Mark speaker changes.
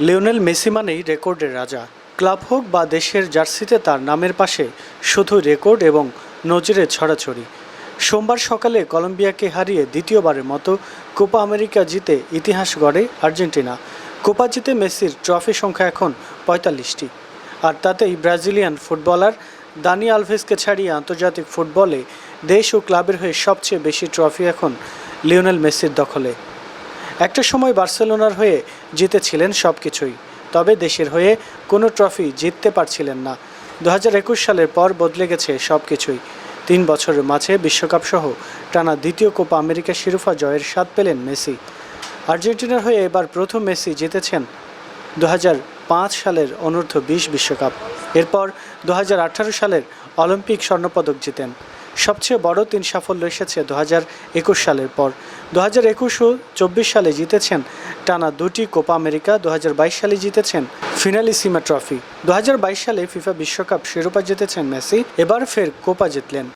Speaker 1: Lionel Messi মানেই রেকর্ডের রাজা। ক্লাব হোক বা দেশের জার্সিতে তার নামের পাশে শুধু রেকর্ড এবং নজরে ছড়াছড়ি। সোমবার সকালে কলম্বিয়াকে হারিয়ে দ্বিতীয়বারের মতো কোপা আমেরিকা জিতে ইতিহাস গড়ে আর্জেন্টিনা। কোপা জিতে মেসির ট্রফি সংখ্যা এখন পঁয়তাল্লিশটি। আর তাতেই ব্রাজিলিয়ান ফুটবলার দানি আলভেসকে ছাড়িয়ে আন্তর্জাতিক ফুটবলে দেশ ও ক্লাবের হয়ে সবচেয়ে বেশি ট্রফি এখন লিওনেল মেসির দখলে। একটা সময় বার্সেলোনার হয়ে জিতেছিলেন সব কিছুই তবে দেশের হয়ে কোনো ট্রফি জিততে পারছিলেন না। দু হাজার একুশ সালের পর বদলে গেছে সব কিছুই তিন বছরের মাঝে বিশ্বকাপ সহ টানা দ্বিতীয় কোপা আমেরিকা শিরোপা জয়ের স্বাদ পেলেন মেসি। আর্জেন্টিনার হয়ে এবার প্রথম মেসি জিতেছেন দু পাঁচ সালের অনূর্ধ্ব বিশ বিশ্বকাপ। এরপর দু হাজার আঠারো সালের অলিম্পিক স্বর্ণপদক জিতেন। সবচেয়ে বড় তিন সাফল্য এসেছে দু হাজার একুশ সালের পর। দু হাজার একুশ ও চব্বিশ সালে জিতেছেন টানা দুটি কোপা আমেরিকা, দু হাজার বাইশ সালে জিতেছেন ফিনালিসিমা ট্রফি। দু হাজার বাইশ সালে ফিফা বিশ্বকাপ শিরোপা জিতেছেন মেসি, এবার ফের কোপা জিতলেন।